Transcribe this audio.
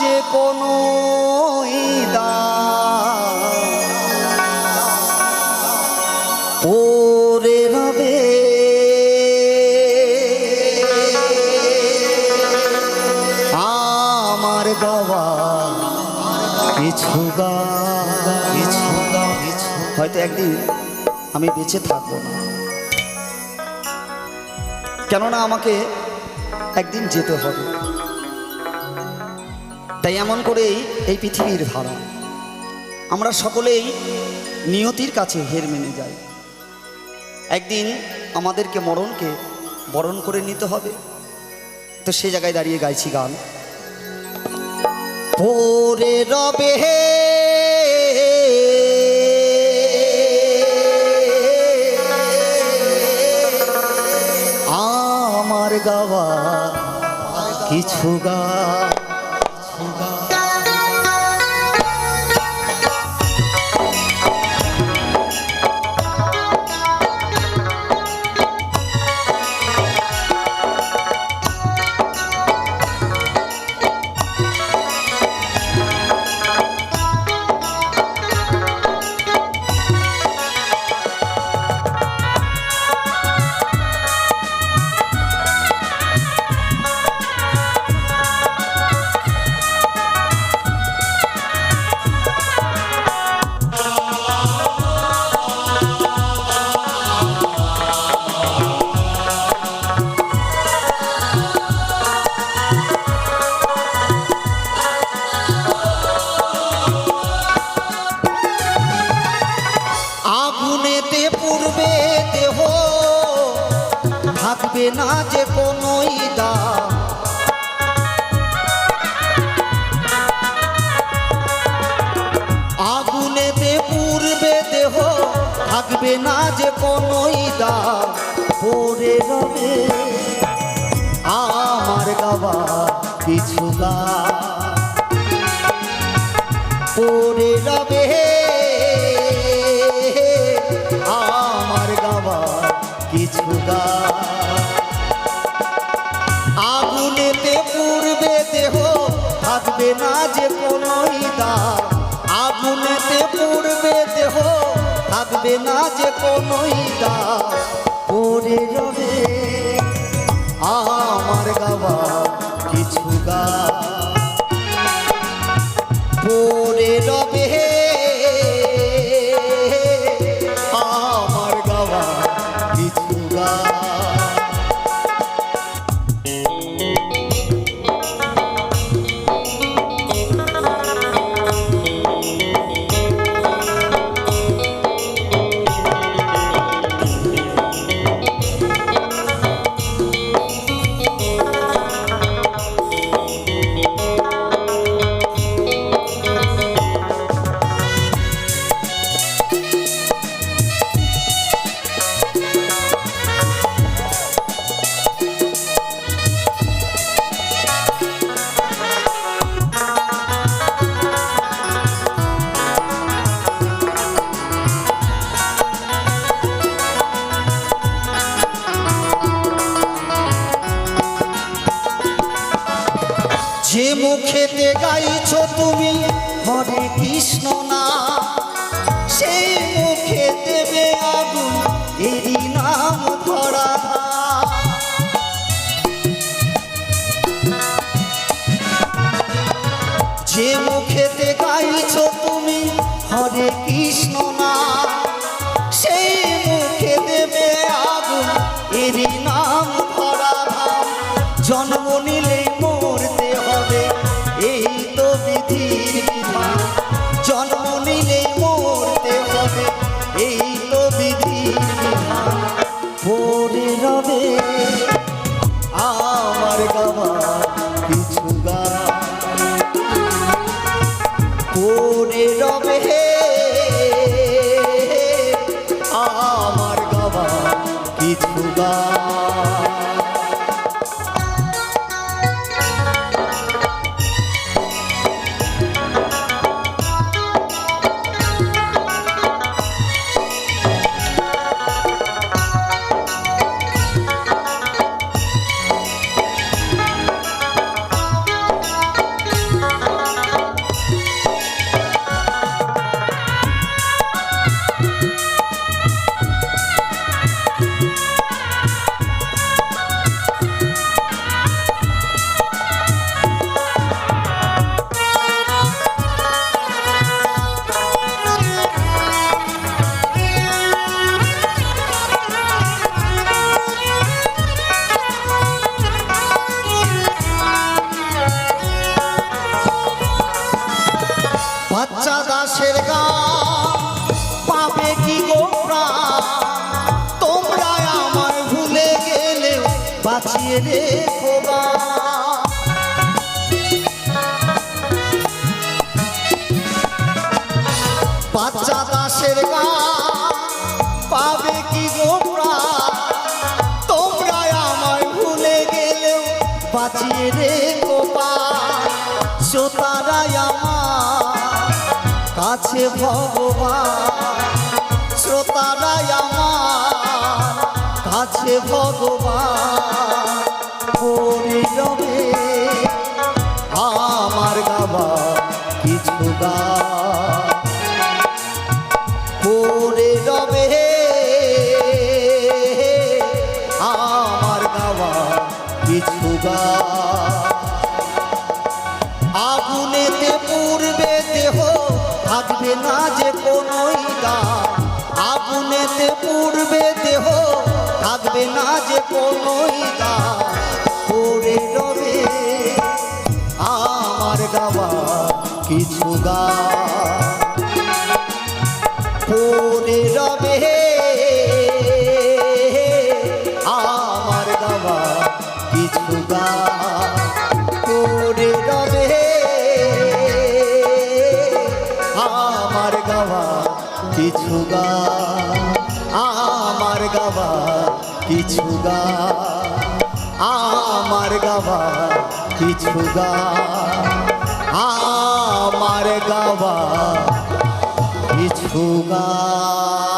যে কোনো ওরে কিছু হয়তো একদিন আমি বেঁচে থাকব না। কেননা আমাকে একদিন যেতে হবে। তাই এমন করেই এই পৃথিবীর ধারা। আমরা সকলেই নিয়তির কাছে হের মেনে যাই। একদিন আমাদেরকে মরণকে বরণ করে নিতে হবে। তো সে জায়গায় দাঁড়িয়ে গাইছি গান। পরে রবে আমার গাওয়া কিছু গা আগুনেতে থাকবে না যে কোনো ইদা আগুনেতে পূর্বে দেহ, থাকবে না যে কোনো ইদা পরে রবে আমার গাওয়া কিছু গা পরে রবে আমার গাওয়া কিছু গা থাকবে না যে কোনো ইদা যে মুখেতে গাইছো তুমি। হরে কৃষ্ণ না শুনিলে মরতে হবে, এই তো বিধি পড়ে রবে। আমার গাওয়া কিছু পড়ে রবে আমার গাওয়া কিছু দাসের গান। পাবে কি গো তোমরা আমায় ভুলে গেলে বাঁচিয়ে রেখো। বাচ্চা দাসের গান। পাবে কি গো তোমরা আমায় ভুলে গেলেও বাঁচিয়ে রেখো পান শ্রোতারাই আমার কাছে ভগবান। শ্রোতারাই আমার কাছে ভগবান। পরিরবে আমার গাবা কিছু গান আগুনেতে পূর্বে দেহ থাকবে না যে কোনোই গান। আগুনেতে পূর্বে দেহ, থাকবে না যে কোনোই গান। পরে রবে আমার গাওয়া কিছু গান। পরে রবে আমার গাওয়া কিছু গান। কিছু গা আমার গাওয়া কিছু গা আমার গাওয়া কিছু গা আমার গাওয়া কিছু গান